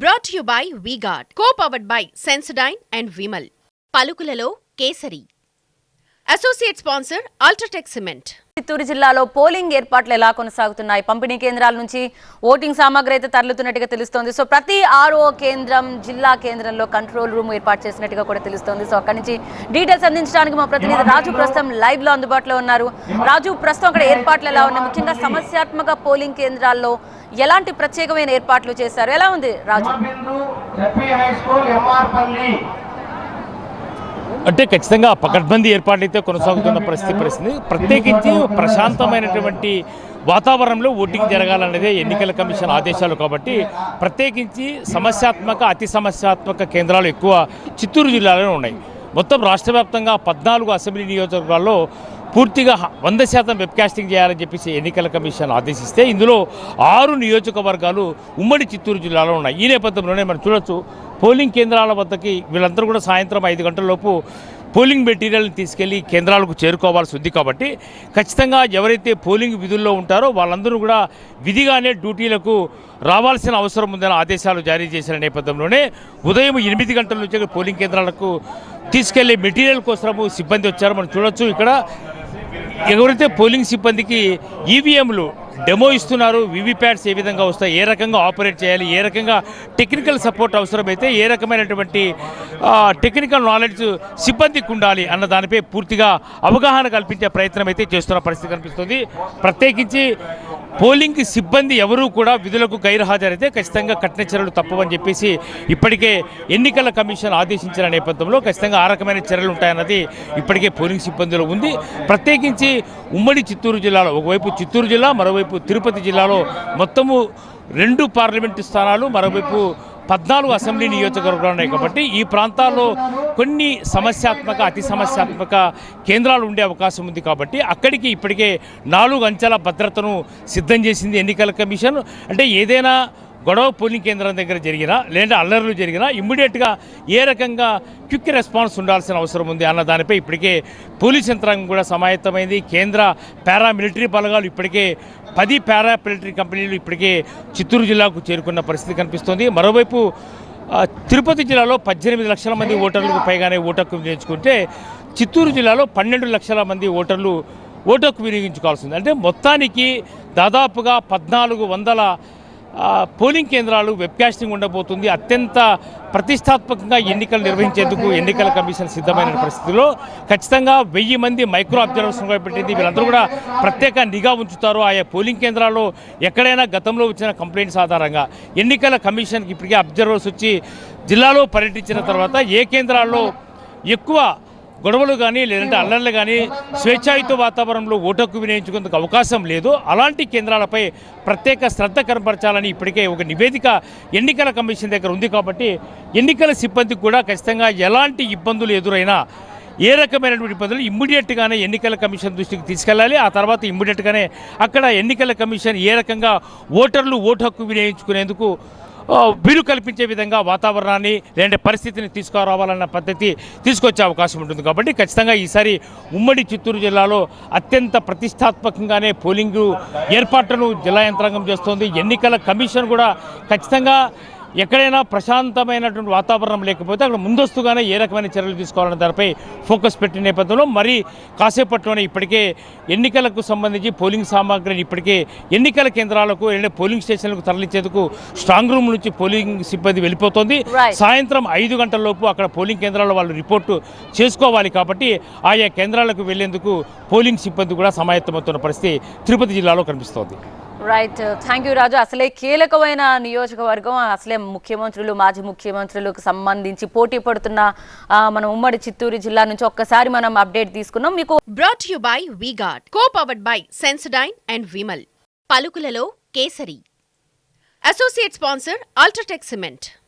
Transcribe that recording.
Brought you by VGuard co powered by Sensodyne and Vimal పలుకులలో Kesari. Associate sponsor UltraTech cement. Chittoor జిల్లాలో polling ఏర్పాట్లు ఎలా కొనసాగుతున్నాయి? పంపిణీ కేంద్రాల నుంచి ఓటింగ్ సామాగ్రి అయితే తరలుతున్నట్టుగా తెలుస్తోంది. సో ప్రతి ఆర్ఓ కేంద్రం జిల్లా కేంద్రంలో కంట్రోల్ రూమ్ ఏర్పాటు చేసినట్టుగా కూడా తెలుస్తోంది. సో అక్కడి నుంచి డీటెయిల్స్ అందించడానికి మా ప్రతినిధి రాజు ప్రస్తుతం లైవ్లో అందుబాటులో ఉన్నారు. రాజు ప్రస్తుతం అక్కడ ఏర్పాట్లు ఎలా ఉన్నాయి? ముఖ్యంగా సమస్యాత్మక పోలింగ్ కేంద్రాల్లో ఎలాంటి ప్రత్యేకమైన ఏర్పాట్లు చేశారు? ఎలా ఉంది రాజు? అంటే ఖచ్చితంగా పకడ్బందీ ఏర్పాట్లు అయితే కొనసాగుతున్న పరిస్థితి పరిస్థితి. ప్రత్యేకించి ప్రశాంతమైనటువంటి వాతావరణంలో ఓటింగ్ జరగాలనేదే ఎన్నికల కమిషన్ ఆదేశాలు కాబట్టి ప్రత్యేకించి సమస్యాత్మక అతి సమస్యాత్మక కేంద్రాలు ఎక్కువ చిత్తూరు జిల్లాలో ఉన్నాయి. మొత్తం రాష్ట్ర వ్యాప్తంగా పద్నాలుగు అసెంబ్లీ నియోజకవర్గాల్లో పూర్తిగా వంద శాతం వెబ్కాస్టింగ్ చేయాలని చెప్పేసి ఎన్నికల కమిషన్ ఆదేశిస్తే ఇందులో ఆరు నియోజకవర్గాలు ఉమ్మడి చిత్తూరు జిల్లాలో ఉన్నాయి. ఈ నేపథ్యంలోనే మనం చూడొచ్చు పోలింగ్ కేంద్రాల వద్దకి వీళ్ళందరూ కూడా సాయంత్రం ఐదు గంటల లోపు పోలింగ్ మెటీరియల్ని తీసుకెళ్ళి కేంద్రాలకు చేరుకోవాల్సి ఉంది కాబట్టి ఖచ్చితంగా ఎవరైతే పోలింగ్ విధుల్లో ఉంటారో వాళ్ళందరూ కూడా విధిగానే డ్యూటీలకు రావాల్సిన అవసరం ఉందని ఆదేశాలు జారీ చేసిన నేపథ్యంలోనే ఉదయం ఎనిమిది గంటల నుంచి పోలింగ్ కేంద్రాలకు తీసుకెళ్ళే మెటీరియల్ కోసము సిబ్బంది వచ్చారు. మనం చూడొచ్చు ఇక్కడ ఎవరైతే పోలింగ్ సిబ్బందికి ఈవీఎంలు డెమో ఇస్తున్నారు. వివిప్యాట్స్ ఏ విధంగా వస్తాయి? ఏ రకంగా ఆపరేట్ చేయాలి? ఏ రకంగా టెక్నికల్ సపోర్ట్ అవసరమైతే ఏ రకమైనటువంటి టెక్నికల్ నాలెడ్జ్ సిబ్బందికి ఉండాలి అన్న దానిపై పూర్తిగా అవగాహన కల్పించే ప్రయత్నం అయితే చేస్తున్న పరిస్థితి కనిపిస్తుంది. ప్రత్యేకించి పోలింగ్ సిబ్బంది ఎవరూ కూడా విధులకు గైర్హాజరైతే ఖచ్చితంగా కఠిన చర్యలు తప్పవని చెప్పేసి ఇప్పటికే ఎన్నికల కమిషన్ ఆదేశించిన నేపథ్యంలో ఖచ్చితంగా ఆ రకమైన చర్యలు ఉంటాయన్నది ఇప్పటికే పోలింగ్ సిబ్బందిలో ఉంది. ప్రత్యేకించి ఉమ్మడి చిత్తూరు జిల్లాలో ఒకవైపు చిత్తూరు జిల్లా మరోవైపు తిరుపతి జిల్లాలో మొత్తము రెండు పార్లమెంటు స్థానాలు మరోవైపు పద్నాలుగు అసెంబ్లీ నియోజకవర్గాలు ఉన్నాయి కాబట్టి ఈ ప్రాంతాల్లో కొన్ని సమస్యాత్మక అతి సమస్యాత్మక కేంద్రాలు ఉండే అవకాశం ఉంది కాబట్టి అక్కడికి ఇప్పటికే నాలుగు అంచెల భద్రతను సిద్ధం చేసింది ఎన్నికల కమిషన్. అంటే ఏదైనా గొడవ పోలింగ్ కేంద్రం దగ్గర జరిగినా లేదంటే అల్లర్లు జరిగినా ఇమ్మీడియట్గా ఏ రకంగా క్విక్ రెస్పాన్స్ ఉండాల్సిన అవసరం ఉంది అన్న దానిపై ఇప్పటికే పోలీస్ యంత్రాంగం కూడా సమాయత్తమైంది. కేంద్ర పారామిలిటరీ బలగాలు ఇప్పటికే పది పారామిలిటరీ కంపెనీలు ఇప్పటికే చిత్తూరు జిల్లాకు చేరుకున్న పరిస్థితి కనిపిస్తోంది. మరోవైపు తిరుపతి జిల్లాలో పద్దెనిమిది లక్షల మంది ఓటర్లకు పైగానే ఓటు వినియోగించుకుంటే చిత్తూరు జిల్లాలో పన్నెండు లక్షల మంది ఓటర్లు ఓటు వినియోగించుకోవాల్సింది అంటే మొత్తానికి దాదాపుగా పద్నాలుగు వందల పోలింగ్ కేంద్రాలు వెబ్కాస్టింగ్ ఉండబోతుంది. అత్యంత ప్రతిష్టాత్మకంగా ఎన్నికలు నిర్వహించేందుకు ఎన్నికల కమిషన్ సిద్ధమైన పరిస్థితిలో ఖచ్చితంగా వెయ్యి మంది మైక్రో అబ్జర్వర్స్ పెట్టింది. వీళ్ళందరూ కూడా ప్రత్యేక నిఘా ఉంచుతారు. ఆయా పోలింగ్ కేంద్రాల్లో ఎక్కడైనా గతంలో వచ్చిన కంప్లైంట్స్ ఆధారంగా ఎన్నికల కమిషన్కి ఇప్పటికే అబ్జర్వర్స్ వచ్చి జిల్లాలో పర్యటించిన తర్వాత ఏ కేంద్రాల్లో ఎక్కువ గొడవలు కానీ లేదంటే అల్లర్లు కానీ స్వేచ్ఛాయుత వాతావరణంలో ఓటకు వినియోగించుకునేందుకు అవకాశం లేదు. అలాంటి కేంద్రాలపై ప్రత్యేక శ్రద్ధ కనపరచాలని ఇప్పటికే ఒక నివేదిక ఎన్నికల కమిషన్ దగ్గర ఉంది కాబట్టి ఎన్నికల సిబ్బందికి కూడా ఖచ్చితంగా ఎలాంటి ఇబ్బందులు ఎదురైనా ఏ రకమైనటువంటి ఇబ్బందులు ఇమ్మీడియట్గానే ఎన్నికల కమిషన్ దృష్టికి తీసుకెళ్ళాలి. ఆ తర్వాత ఇమ్మీడియట్గానే అక్కడ ఎన్నికల కమిషన్ ఏ రకంగా ఓటర్లు ఓటు హక్కు వినియోగించుకునేందుకు వీలు కల్పించే విధంగా వాతావరణాన్ని లేదంటే పరిస్థితిని తీసుకురావాలన్న పద్ధతి తీసుకొచ్చే అవకాశం ఉంటుంది. కాబట్టి ఖచ్చితంగా ఈసారి ఉమ్మడి చిత్తూరు జిల్లాలో అత్యంత ప్రతిష్టాత్మకంగానే పోలింగు ఏర్పాట్లను జిల్లా యంత్రాంగం చేస్తోంది. ఎన్నికల కమిషన్ కూడా ఖచ్చితంగా ఎక్కడైనా ప్రశాంతమైనటువంటి వాతావరణం లేకపోతే అక్కడ ముందస్తుగానే ఏ రకమైన చర్యలు తీసుకోవాలనే దానిపై ఫోకస్ పెట్టిన నేపథ్యంలో మరి కాసేపట్లోనే ఇప్పటికే ఎన్నికలకు సంబంధించి పోలింగ్ సామాగ్రిని ఇప్పటికే ఎన్నికల కేంద్రాలకు పోలింగ్ స్టేషన్లకు తరలించేందుకు స్ట్రాంగ్ రూమ్ నుంచి పోలింగ్ సిబ్బంది వెళ్ళిపోతుంది. సాయంత్రం ఐదు గంటల లోపు అక్కడ పోలింగ్ కేంద్రాల్లో వాళ్ళు రిపోర్టు చేసుకోవాలి కాబట్టి ఆయా కేంద్రాలకు వెళ్ళేందుకు పోలింగ్ సిబ్బంది కూడా సమాయత్తమవుతున్న పరిస్థితి తిరుపతి జిల్లాలో కనిపిస్తోంది రైట్ థ్యాంక్ యూ రాజు అసలే కీలకమైన నియోజకవర్గం. అసలే ముఖ్యమంత్రులు మాజీ ముఖ్యమంత్రులకు సంబంధించి పోటీ పడుతున్న మన ఉమ్మడి చిత్తూరు జిల్లా నుంచి ఒక్కసారి మనం అప్డేట్ తీసుకున్నాం. మీకు brought you by VGuard co powered by Sensodyne and Vimal పలుకులలో Kesari. Associate sponsor UltraTech cement